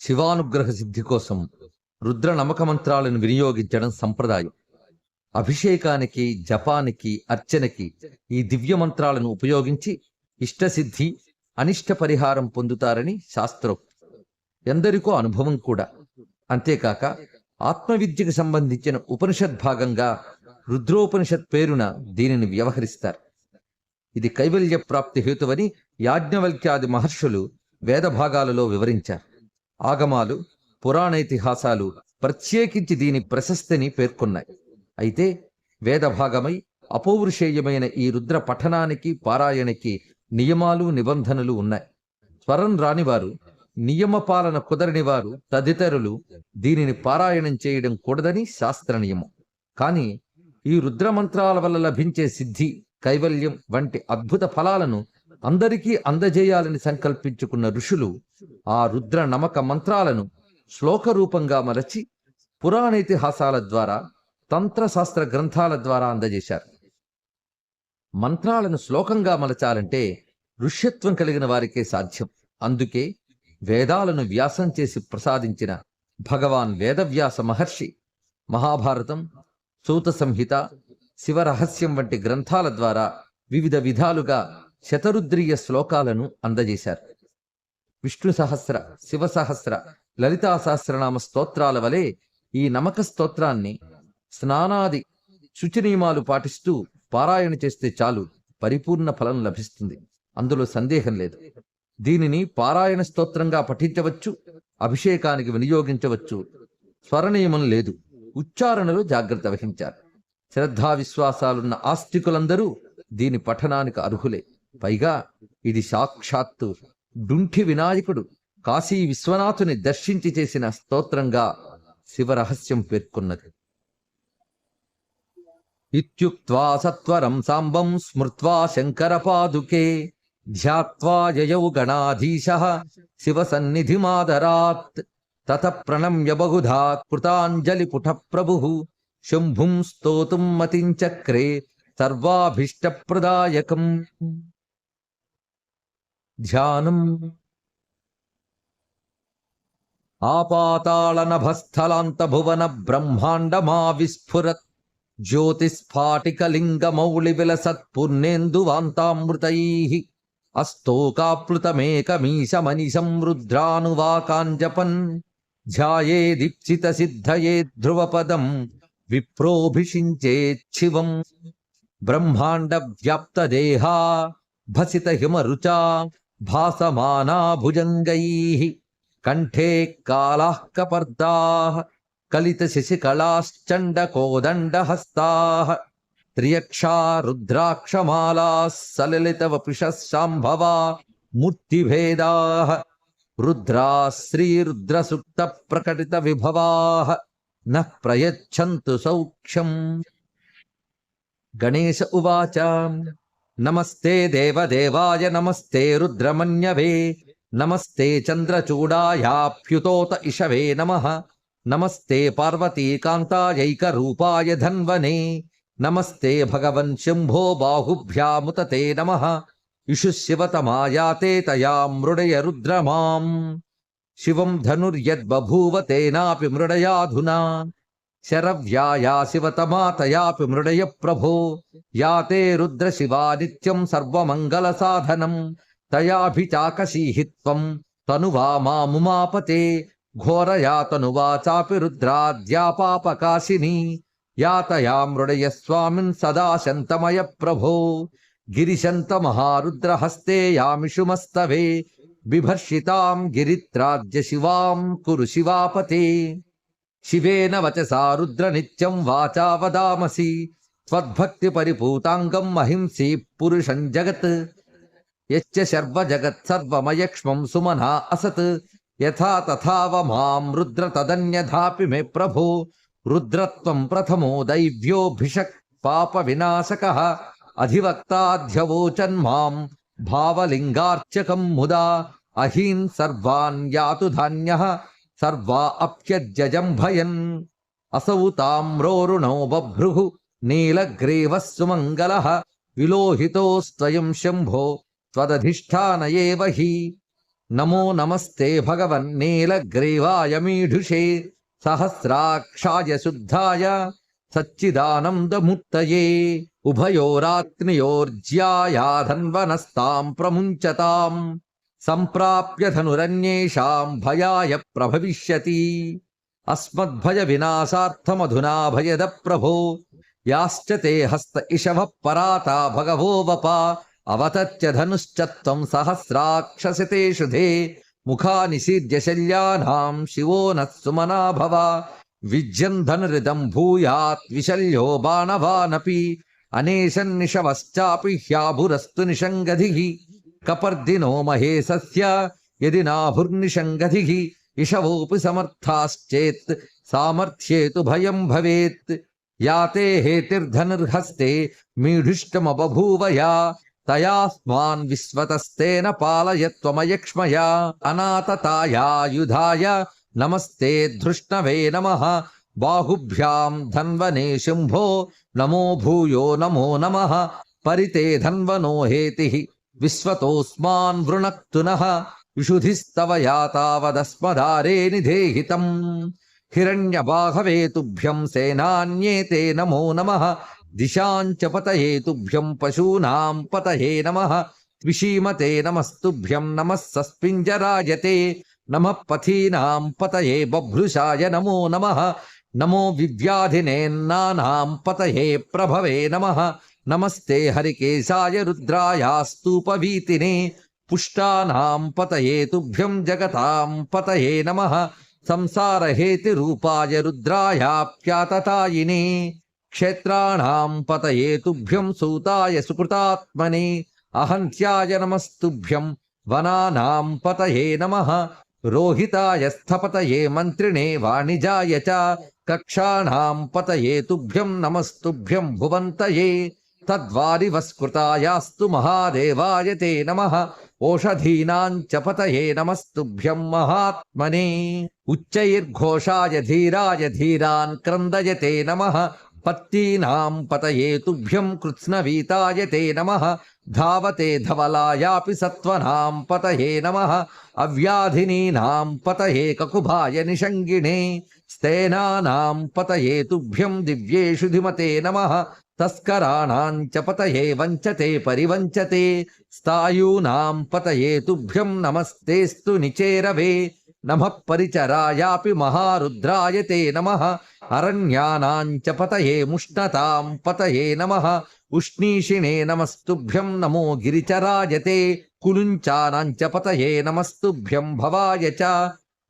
శివానుగ్రహ సిద్ధి కోసం రుద్ర నమక మంత్రాలను వినియోగించడం సంప్రదాయం. అభిషేకానికి జపానికి అర్చనకి ఈ దివ్య మంత్రాలను ఉపయోగించి ఇష్టసిద్ధి అనిష్ట పరిహారం పొందుతారని శాస్త్రోక్తి ఎందరికో అనుభవం కూడా. అంతేకాక ఆత్మవిద్యకు సంబంధించిన ఉపనిషత్ భాగంగా రుద్రోపనిషత్ పేరున దీనిని వ్యవహరిస్తారు. ఇది కైవల్య ప్రాప్తి హేతువని యాజ్ఞవల్క్యాది మహర్షులు వేద భాగాలలో వివరించారు. ఆగమాలు పురాణేతిహాసాలు ప్రత్యేకించి దీని ప్రశస్తిని పేర్కొన్నాయి. అయితే వేదభాగమై అపౌరుషేయమైన ఈ రుద్ర పఠనానికి పారాయణకి నియమాలు నిబంధనలు ఉన్నాయి. స్వరం రానివారు నియమ పాలన కుదరని వారు తదితరులు దీనిని పారాయణం చేయడం కూడదని శాస్త్ర నియమం. కానీ ఈ రుద్ర మంత్రాల వల్ల లభించే సిద్ధి కైవల్యం వంటి అద్భుత ఫలాలను అందరికీ అందజేయాలని సంకల్పించుకున్న ఋషులు ఆ రుద్ర నమక మంత్రాలను శ్లోక రూపంగా మరచి పురాణేతిహాసాల ద్వారా తంత్రశాస్త్ర గ్రంథాల ద్వారా అందజేశారు. మంత్రాలను శ్లోకంగా మలచాలంటే ఋష్యత్వం కలిగిన వారికే సాధ్యం. అందుకే వేదాలను వ్యాసం చేసి ప్రసాదించిన భగవాన్ వేదవ్యాస మహర్షి మహాభారతం సూత సంహిత శివరహస్యం వంటి గ్రంథాల ద్వారా వివిధ విధాలుగా శతరుద్రీయ శ్లోకాలను అందజేశారు. విష్ణు సహస్ర శివ సహస్ర లలితా సహస్రనామ స్తోత్రాల వలె ఈ నమక స్తోత్రాన్ని స్నానాది శుచి నియమాలు పాటిస్తూ పారాయణ చేస్తే చాలు పరిపూర్ణ ఫలం లభిస్తుంది. అందులో సందేహం లేదు. దీనిని పారాయణ స్తోత్రంగా పఠించవచ్చు అభిషేకానికి వినియోగించవచ్చు. స్వరనియమం లేదు. ఉచ్చారణలో జాగ్రత్త వహించారు. శ్రద్ధా విశ్వాసాలున్న ఆస్తికులందరూ దీని పఠనానికి అర్హులే. పైగా ఇది సాక్షాత్తు డుంఠి వినాయకుడు కాశీ విశ్వనాథుని దర్శించి చేసిన స్తోత్రంగా శివరహస్యం పేర్కొన్నది. ఇత్యుక్త్వా సత్వరం సాంబం స్మృత్వా శంకర పాదుకే ధ్యాత్వా యయౌ గణాధీశ శివ సన్నిధిమాదరాత్ తత ప్రణమ్య బహుధా కృతాంజలి పుట ప్రభు శంభుం స్తోతుం మతించక్రే సర్వాభీష్టప్రదాయకం. ధ్యానం. ఆపాతాళనభస్థలాంతభువన బ్రహ్మాండమా విస్ఫురత్ జ్యోతిస్ఫాటికలింగమౌళి విలసత్పుర్ణేందువాంతామృతై అస్తోకాప్లుతమేకమీశమనిశం రుద్రానువాకాంజపన్ ధ్యాయేదీప్సిత సిద్ధయే ధ్రువపదం విప్రోభిషించేచ్చివం బ్రహ్మాండ వ్యాప్త దేహా భసిత హిమరుచా భాసమానా భుజంగై కంఠే కాళాః కపర్దాః కలిత శశికళాశ్చండ కోదండ హస్తాః త్రియక్షా రుద్రాక్షమాలా సలలిత వపుషశాంభవా మూర్తిభేదాః రుద్రా శ్రీరుద్రసుప్త ప్రకటిత విభవాః న ప్రయచ్చంతు సౌఖ్యం గణేశ ఉవాచ నమస్తే దేవదేవాయ నమస్తే రుద్రమన్యవే నమస్తే చంద్రచూడాయాప్యుతోత ఇషవే నమ నమస్తే పార్వతీకాంతాయైకరూపాయ ధన్వనే నమస్తే భగవన్ శంభో బాహుభ్యాముతతే నమ ఇషు శివతమాయాతే తయా మృడయ రుద్రమాం శివం ధనుర్యద్బభూవ తేనాపి మృడయాధునా శరవ్యాయా మృడయ ప్రభో యాతే రుద్ర శివా నిత్యం సర్వమంగళ సాధనం తయాభిచాకశీహిత్వం తనువా మాముమాపతే ఘోరయా తనువా చాపి రుద్రాద్యాపాపకాశిని యాతయా మృడయ స్వామిన్ సదా శంతమయ ప్రభో గిరిశంత మహారుద్రహస్తే యామిషుమస్తవే బిభర్షితాం గిరిత్రాజ్య శివాం కురు శివాపతే. శివేన వచసా రుద్ర నిత్యం వాచా వదామసి త్వద్భక్తి పరిపూతాంగం మహింసీ పురుషం జగత్. యచ్చ శర్వ జగత్ సర్వమయక్ష్మం సుమనా అసత్. యథా తథావ మాం రుద్ర తదన్యథాపి మే ప్రభో. రుద్రత్వం ప్రథమో దైవ్యోభిషక్ పాప వినాశక. అధివక్తాధ్యవోచన్ మాం భావలింగార్చకం ముదా. అహీన్ సర్వాన్ యాతు ధాన్య. సర్వా అప్యజ్యజం భయన్ అసౌ తామ్రోరుణౌ బభ్రుః నీలగ్రీవः సుమంగళः విలోహితోస్త్వయం శంభో త్వదధిష్టాన హి నమో నమస్తే భగవన్నీలగ్రీవాయ మీఢుషే సహస్రాక్షాయ శుద్ధాయ సచ్చిదానందముత్తయే ఉభయోరాత్నియోర్జ్యాయాధన్వనస్తాం ప్రముంచతాం. సంప్రాప్య ధనురన్యేషాం భయాయ ప్రభవిష్యతి. అస్మద్భయ వినాశార్థమధునా భయద ప్రభో యాశ్చ తే హస్త ఇషవ పరాత భగవో వప. అవతత్య ధనుశ్చత్వం సహస్రాక్షసితే శుధే. ముఖాని సీర్య శల్యానాం శివో నత్సుమనాభవ విజ్యం ధనురిదం భూయాత్ విశల్యో బాణవానపి. అనేశన్నిషవశ్చాపి హ్యాభురస్తు నిషంగధిః. कपर्दिनो महेशस्य यदि नाभुर्निषङ्गतिः इषवोऽपि समर्थाश्चेत् सामर्थ्ये तु भयं भवेत्। याते हेतिर्धनुर्हस्ते मीढुष्टमबभूव या तयास्मान् विश्वतस्तेन पालय त्वमयक्ष्मया अनाततायायुधाय, नमस्ते धृष्णवे नमः। बाहुभ्यां धन्वने शुम्भो, नमो भूयो नमो नमः। परिते धन्वनो हेतिः। హేతి విశ్వతోస్మాన్ వృణక్తునః విశుధిస్తవ యాతావదస్మదారే నిధేహితం హిరణ్యబాహవే తుభ్యం సేనాన్యేతే నమో నమః దిశాంచ పతయే తుభ్యం పశూనాం పతయే నమః త్విషీమతే నమస్తుభ్యం నమః సస్పింజరాయతే నమః పథీనాం పతయే బభ్రుషాయ నమో నమః నమో వివ్యాధినేన్నానాం పతయే ప్రభవే నమః నమస్తే హరికేశాయ రుద్రాయాస్తూపవీతినే పుష్టానాం పతయే తుభ్యం జగతాం పతయే నమః సంసారహేతిరూపాయ రుద్రాయాప్యాతతాయినే క్షేత్రాణాం పతయే తుభ్యం సూతాయ సుకృతాత్మనే అహంత్యాయ నమస్తుభ్యం వనానాం పతయే నమః రోహితాయ స్థపతయే మంత్రిణే వాణిజాయ చ కక్షాణాం పతయే తుభ్యం నమస్తుభ్యం భువంతయే తద్వారివస్కృతాయాస్తు మహాదేవాయ తే నమః ఓషధీనాం చ పతయే నమస్తుభ్యం మహాత్మనే ఉచ్చైర్ఘోషాయ ధీరాయ ధీరాన్ క్రందయతే నమః పత్తీనాం పతయే తుభ్యం కృత్స్నవీతాయ తే నమః ధావతే ధవలాయాపి సత్వనాం పతయే నమః అవ్యాధినీనాం పతయే కకుభాయ నిషంగిణే స్తేనానాం పతయే తుభ్యం దివ్యేషు ధిమతే నమః తస్కరాణాం చ పతయే వంచతే పరివంచతే స్థాయూనాం పతయే తుభ్యం నమస్తేస్తు నిచేరవే నమః పరిచరాయాపి మహారుద్రాయ తే నమః అరణ్యానాం చ పతయే ముష్ణతాం పతయే నమః ఉష్ణీషిణే నమస్తుభ్యం నమో గిరిచరాయ తే కులుంచానాం చ పతయే నమస్తుభ్యం భవాయ చ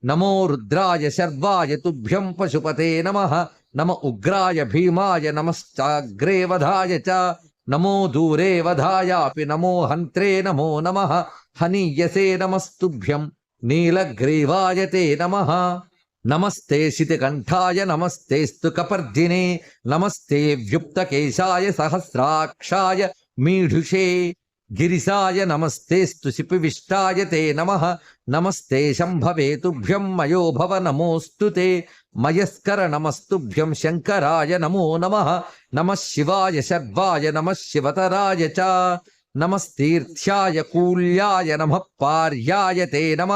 నమో రుద్రాయ శర్వాయ తుభ్యం పశుపతే నమః నమ ఉగ్రాయ భీమాయ నమశ్చాగ్రే వధాయ చ నమో దూరే వధాయాపి నమో హంత్రే నమో నమ హనీయసే నమస్తుభ్యం నీలగ్రీవాయ తే నమ నమస్తే శితికంఠాయ నమస్తేస్తు కపర్దినే నమస్తే వ్యుప్తకేశాయ సహస్రాక్షాయ మీఢుషే గిరిసాయ నమస్తేస్తు శిపివిష్టాయ తే నమ నమస్తే శంభవే తుభ్యం మయోభవ నమోస్తు తే మయస్కర నమస్తుభ్యం శంకరాయ నమో నమ నమ శివాయ శర్వాయ నమ శివతరాయ చ నమస్తీర్థ్యాయ కూల్యాయ నమ పార్యాయ తే నమ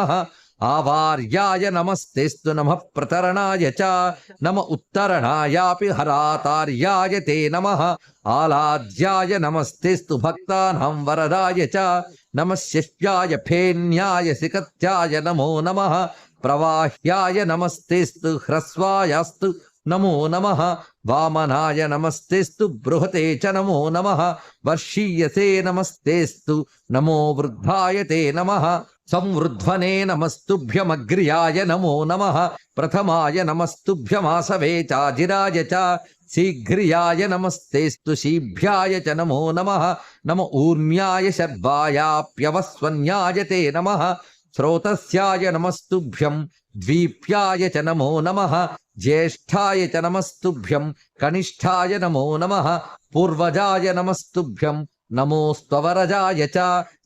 ఆవార్యాయ నమస్తేస్తు నమః ప్రతరణాయ చ నమ ఉత్తరణాయాపి హరాతార్యాయ తే నమ ఆలాద్యాయ నమస్తేస్తు భక్తానాం వరదాయ చ నమ శిష్యాయ ఫేన్యాయ సికత్యాయ నమో నమ ప్రవాహ్యాయ నమస్తేస్తు హ్రస్వాయాస్తు నమో నమ వామనాయ నమస్తేస్తు బృహతే చ నమో నమ వర్షీయసే నమస్తేస్తు నమో వృద్ధాయ తే నమ సంవృధ్వనే నమస్తుభ్యమగ్ర్యాయ నమో నమః ప్రథమాయ నమస్తుభ్యమాసవే చాజిరాయ చ శీఘ్ర్యాయ నమస్తేస్తు శీభ్యాయ చ నమో నమః నమ ఊర్మ్యాయ శర్వాయాప్యవస్వన్యాయ తే నమః శ్రోతస్యాయ నమస్తుభ్యం ద్వీప్యాయ చ నమో నమః జ్యేష్ఠాయ చ నమస్తుభ్యం కనిష్ఠాయ నమో నమః పూర్వజాయ నమస్తుభ్యం నమోస్త్వరజాయ చ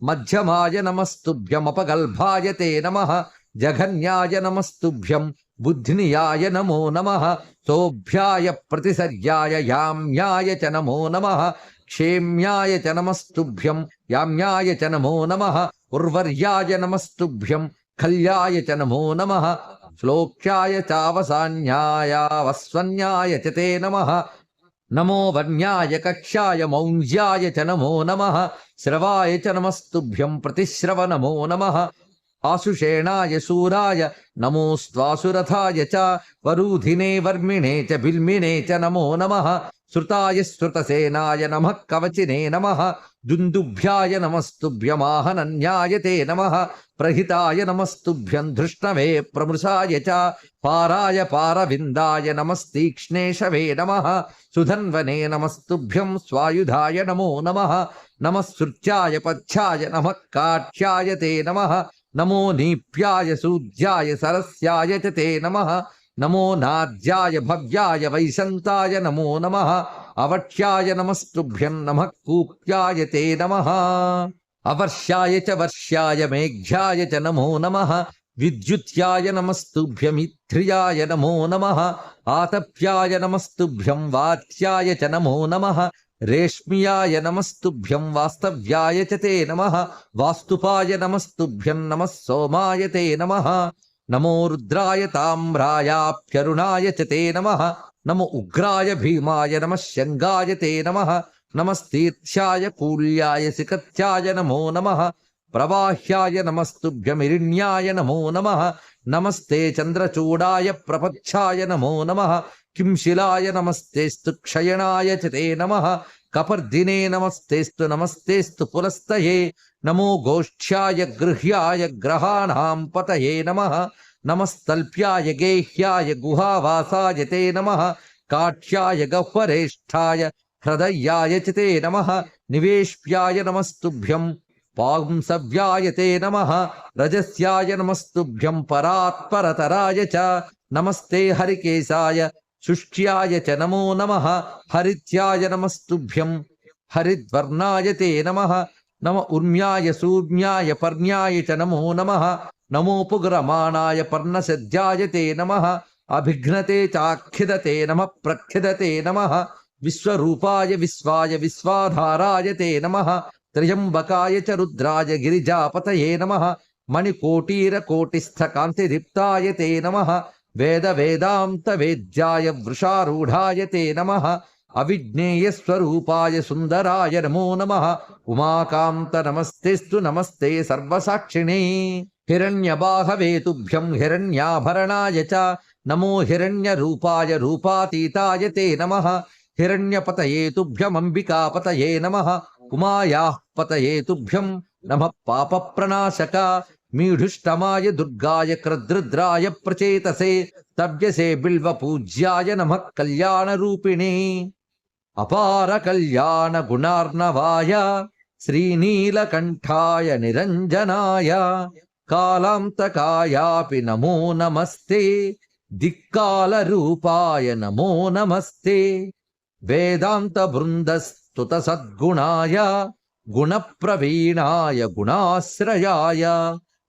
మధ్యమాయ నమస్తుభ్యమపగల్భాయ తే నమః జఘన్యాయ నమస్తుభ్యం బుద్ధినియాయ నమో నమః సోభ్యాయ ప్రతిసర్యాయ యామ్యాయ చ నమో నమః క్షేమ్యాయ చ నమస్తుభ్యం యామ్యాయ చ నమో నమః ఉర్వర్యాయ నమస్తుభ్యం కల్యాయ చ నమో నమ శ్లోక్యాయ చావసాన్యాయ వస్వన్యాయ చ తే నమ నమో వన్యాయ కక్ష్యాయ మౌంజ్యాయ చ నమో నమ శ్రవాయ చ నమస్తుభ్యం ప్రతిశ్రవ నమో నమ ఆశుషేణాయ శూరాయ నమోస్వాసురథాయ చ వరూధినే వర్మిణే చ బిల్మినే చ నమో నమ. శృతాయ శృతసేనాయ నమ కవచినే నమ. దుందుభ్యాయ నమస్తుభ్యమాహనన్యాయ తే నమ. ప్రహితాయ నమస్తుభ్యం ధృష్ణవే ప్రమృశాయ చ పారాయ పారవిందాయ నమస్తీక్ష్ణేషవే నమ. సుధన్వనే నమస్తుభ్యం స్వాయుధాయ నమో నమ. నమఃసృత్యాయ పథ్యాయ నమ కాఠ్యాయ తే నమ. నమో నీప్యాయ సూజ్యాయ సరస్యాయ చ తే నమ నమో నాద్యాయ భవ్యాయ వైశంతాయ నమో నమ అవక్ష్యాయ నమస్తుభ్యం నమ కూప్యాయ తే నమ అవర్ష్యాయ చ వర్ష్యాయ మేఘ్యాయ చ నమో నమ విద్యుత్యాయ నమస్తుభ్యమిత్రియాయ నమో నమ ఆతప్యాయ నమస్తుభ్యం వాత్యాయ చ నమో నమ రేష్మియాయ నమస్తుభ్యం వాస్తవ్యాయ చతే నమ వాస్తుపాయ నమస్తుభ్యం నమ సోమాయ తే నమ నమో రుద్రాయ తామ్రాయాప్యరుణాయ చతే నమ నమ ఉగ్రాయ భీమాయ నమ శంగాయ తే నమ నమస్తీర్థ్యాయ కూల్యాయ సికత్యాయ నమో నమ ప్రవాహ్యాయ నమస్తుభ్యమిరిణ్యాయ నమో నమ నమస్తే చంద్రచూడాయ ప్రపచ్ఛాయ నమో నమ కిం శిలాయ నమస్తేస్తు క్షయణాయ చితే నమ కపర్దినే నమస్తేస్తు నమస్తేస్తు పులస్తయే నమో గోష్ఠ్యాయ గృహ్యాయ గ్రహాణాం పతయే నమ నమస్తల్ప్యాయ గేహ్యాయ గుహావాసాయ తే నమ కాఠ్యాయ గహ్వరేష్ఠాయ హృదయాయ చితే నమ నివేష్ప్యాయ నమస్తుభ్యం పాంసవ్యాయ తే నమ రజస్యాయ నమస్తుభ్యం పరాత్పరతరాయ చ నమస్తే హరికేశాయ శుష్ట్యాయ చ నమో నమ హరిత్యాయ నమస్తుభ్యం హరిద్వర్ణాయ తే నమ నమ ఉర్మ్యాయ సూమ్యాయ పర్ణ్యాయ చ నమో నమ నమోపుగ్రమాణాయ పర్ణసద్యాయ తే నమ అభిఘ్నతే చాఖ్యదతే నమ ప్రఖ్యదతే నమ విశ్వరూపాయ విశ్వాయ విశ్వాధారాయ తే నమ త్రయంబకాయ చ రుద్రాయ గిరిజాపతయే నమ మణికోటీరకోటిస్థకాంతిదీప్తాయ తే నమ వేద వేదాంత వేద్యాయ వృషారూఢాయ తే నమ అవిజ్ఞేయ స్వరూపాయ సుందరాయ నమో నమ ఉమాకాంత నమస్తేస్తు నమస్తే సర్వసాక్షిణే. హిరణ్యబాహవేతుభ్యం హిరణ్యాభరణాయ చ నమో హిరణ్యరూపాయ రూపాతీతాయ తే నమ హిరణ్యపతయేతుభ్యమంబికాపతయే నమ ఉమాయాః పతయేతుభ్యం నమ పాపప్రణాశక మీఢుష్టమాయ దుర్గాయ క్రదృద్రాయ ప్రచేతసే తవ్యసే బిల్వ పూజ్యాయ నమ కళ్యాణ రూపిణి. అపార కళ్యాణ గుణార్ణవాయ శ్రీనీలకంఠాయ నిరంజనాయ కాలాంతకాయాపి నమో నమస్తే దిక్కాల రూపాయ నమో నమస్తే. వేదాంత బృందస్తుత సద్గుణాయ గుణప్రవీణాయ గుణాశ్రయాయ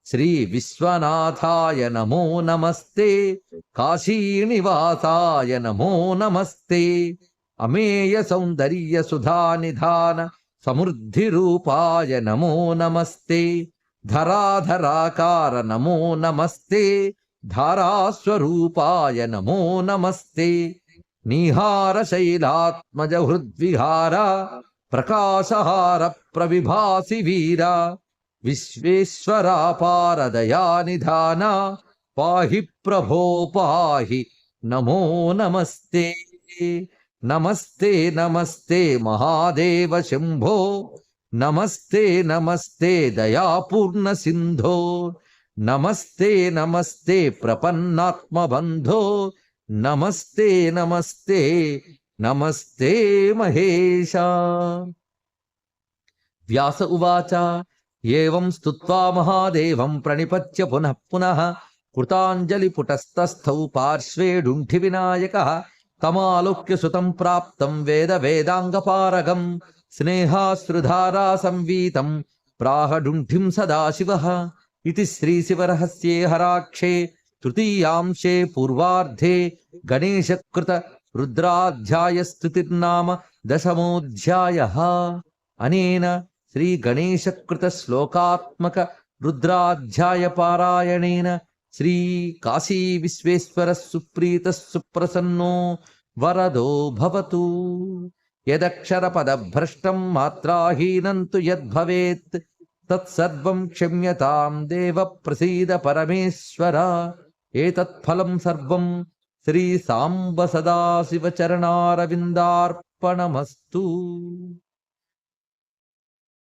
శ్రీ విశ్వనాథాయ నమో నమస్తే. కాశీనివాసాయ నమో నమస్తే. అమేయ సౌందర్య సుధానిధాన సమృద్ధి రూపాయ నమో నమస్తే. ధరాధరాకార నమో నమస్తే. ధారాస్వరూపాయ నమో నమస్తే. నీహార శైలాత్మజ హృద్విహార. ప్రకాశహార ప్రవిభాసి వీరా. విశ్వేశ్వరాపారదయానిధాన పాహి ప్రభో పాహి నమో నమస్తే నమస్తే నమస్తే మహాదేవ శంభో నమస్తే నమస్తే దయాపూర్ణ సింధో నమస్తే నమస్తే ప్రపన్నాత్మబంధో నమస్తే నమస్తే నమస్తే మహేశ వ్యాస ఉవాచ ఏం స్తుత్వా మహాదేవం ప్రణిపత్య పునః పునః కృతాంజలి పుటస్తస్థౌ పార్శ్వే డుంఠి వినాయక తమాలోక్య సుతం ప్రాప్తం వేద వేదాంగపారగం స్నేహాశ్రుధారా సంవీతం ప్రాహడుంఠిం సదాశివ ఇది శ్రీశివరహస్యే హరాక్షే తృతీయాంశే పూర్వార్ధే గణేశకృత రుద్రాధ్యాయ దశమోధ్యాయ అనేన శ్రీ గణేశకృత శ్లోకాత్మక రుద్రాధ్యాయ పారాయణేన శ్రీ కాశీ విశ్వేశ్వర సుప్రీత సుప్రసన్నో వరదో భవతు. యదక్షర పదభ్రష్టం మాత్రాహీనం తు యద్భవేత్ తత్సర్వం క్షమ్యతాం దేవ ప్రసీద పరమేశ్వర. ఏతత్ఫలం సర్వం శ్రీ సాంబ సదాశివచరణారవిందార్పణమస్తు.